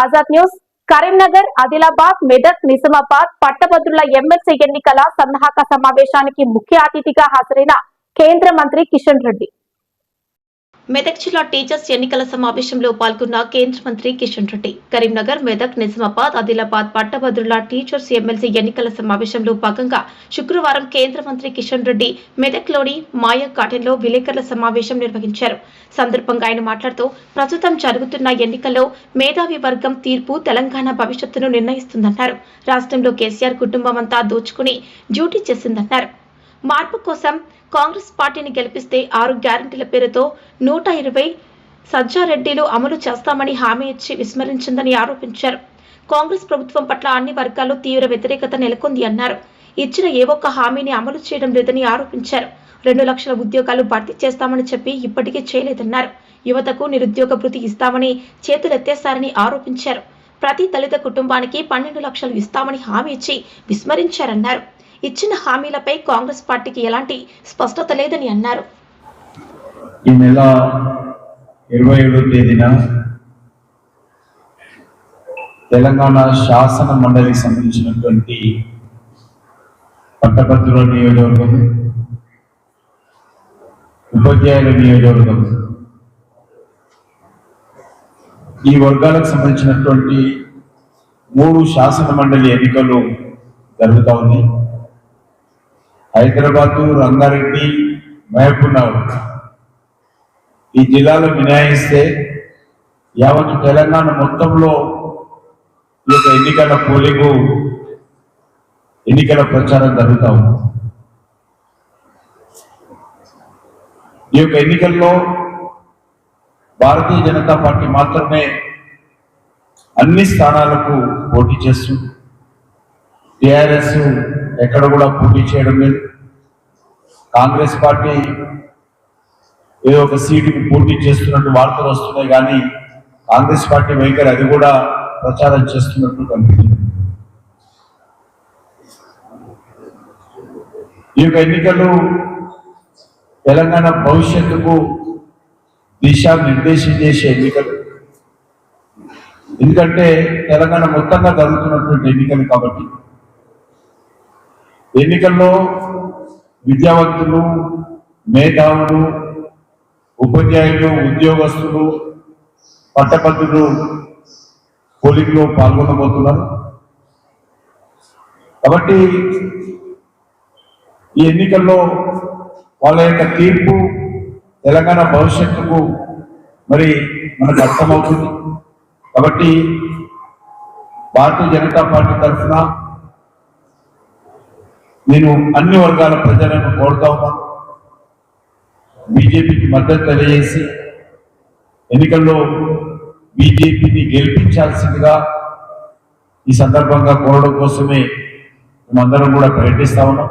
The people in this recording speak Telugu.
ఆజాద్ న్యూస్. కరీంనగర్ ఆదిలాబాద్ మెదక్ నిజామాబాద్ పట్టభద్రుల ఎమ్మెల్సీ ఎన్నికల సన్నాహక సమావేశానికి ముఖ్య అతిథిగా హాజరైన కేంద్ర మంత్రి కిషన్ రెడ్డి. మెదక్ జిల్లా టీచర్స్ ఎన్నికల సమావేశంలో పాల్గొన్న కేంద్ర మంత్రి కిషన్ రెడ్డి. కరీంనగర్ మెదక్ నిజామాబాద్ ఆదిలాబాద్ పట్టభద్రుల టీచర్స్ ఎమ్మెల్సీ ఎన్నికల సమావేశంలో భాగంగా శుక్రవారం కేంద్ర మంత్రి కిషన్ రెడ్డి మెదక్లోని మాయా గార్డెన్లో విలేకరుల సమావేశం నిర్వహించారు. సందర్భంగా ఆయన మాట్లాడుతూ ప్రస్తుతం జరుగుతున్న ఎన్నికల్లో మేధావి వర్గం తీర్పు తెలంగాణ భవిష్యత్తును నిర్ణయిస్తుందన్నారు. రాష్ట్రంలో కేసీఆర్ కుటుంబం అంతా దోచుకుని డ్యూటీ చేసిందన్నారు. మార్పు కోసం కాంగ్రెస్ పార్టీని గెలిపిస్తే ఆరు గ్యారంటీల పేరుతో నూట ఇరవై సజ్జారెడ్డిలు అమలు చేస్తామని హామీ ఇచ్చి విస్మరించిందని ఆరోపించారు. కాంగ్రెస్ ప్రభుత్వం పట్ల అన్ని వర్గాల్లో తీవ్ర వ్యతిరేకత నెలకొంది అన్నారు. ఇచ్చిన ఏ ఒక్క హామీని అమలు చేయడం లేదని ఆరోపించారు. రెండు లక్షల ఉద్యోగాలు భర్తీ చేస్తామని చెప్పి ఇప్పటికీ చేయలేదన్నారు. యువతకు నిరుద్యోగ భృతి ఇస్తామని చేతులెత్తేశారని ఆరోపించారు. ప్రతి దళిత కుటుంబానికి పన్నెండు లక్షలు ఇస్తామని హామీ ఇచ్చి విస్మరించారన్నారు. ఇచ్చిన హామీలపై కాంగ్రెస్ పార్టీకి ఎలాంటి స్పష్టత లేదని అన్నారు. ఈ నెల ఇరవై ఏడో తేదీన తెలంగాణ శాసన మండలికి సంబంధించినటువంటి పట్టభద్రుల నియోజకవర్గం ఉపాధ్యాయుల నియోజకవర్గం ఈ వర్గాలకు సంబంధించినటువంటి మూడు శాసన మండలి ఎన్నికలు జరుగుతూ ఉన్నాయి. హైదరాబాదు రంగారెడ్డి మహబూబ్నగర్. ఈ జిల్లాలో మినాయిస్తే యావత్ తెలంగాణ మొత్తంలో ఈ యొక్క ఎన్నికల పోలింగు ఎన్నికల ప్రచారం జరుగుతూ ఉంది. ఈ యొక్క ఎన్నికల్లో భారతీయ జనతా పార్టీ మాత్రమే అన్ని స్థానాలకు పోటీ చేస్తుంది. టిఆర్ఎస్ ఎక్కడ కూడా పోటీ చేయడం లేదు. కాంగ్రెస్ పార్టీ ఏదో ఒక సీటుకి పోటీ చేస్తున్నట్టు వార్తలు వస్తున్నాయి కానీ కాంగ్రెస్ పార్టీ వైఖరి అది కూడా ప్రచారం చేస్తున్నట్టు కనిపిస్తుంది. ఈ యొక్క ఎన్నికలు తెలంగాణ భవిష్యత్తుకు దిశానిర్దేశం చేసే ఎన్నికలు. ఎందుకంటే తెలంగాణ మొత్తంగా జరుగుతున్నటువంటి ఎన్నికలు కాబట్టి ఎన్నికల్లో విద్యావంతులు మేధావులు ఉపాధ్యాయులు ఉద్యోగస్తులు పట్టభద్రులు పోలింగ్లో పాల్గొనబోతున్నారు. కాబట్టి ఈ ఎన్నికల్లో వాళ్ళ యొక్క తీర్పు తెలంగాణ భవిష్యత్తుకు మరి మనకు అర్థమవుతుంది. కాబట్టి భారతీయ జనతా పార్టీ తరఫున నేను అన్ని వర్గాల ప్రజలను కోరుతా ఉన్నాను బీజేపీకి మద్దతు తెలియజేసి ఎన్నికల్లో బీజేపీని గెలిపించాల్సిందిగా ఈ సందర్భంగా కోరడం కోసమే మేమందరం కూడా ప్రయత్నిస్తా ఉన్నాం.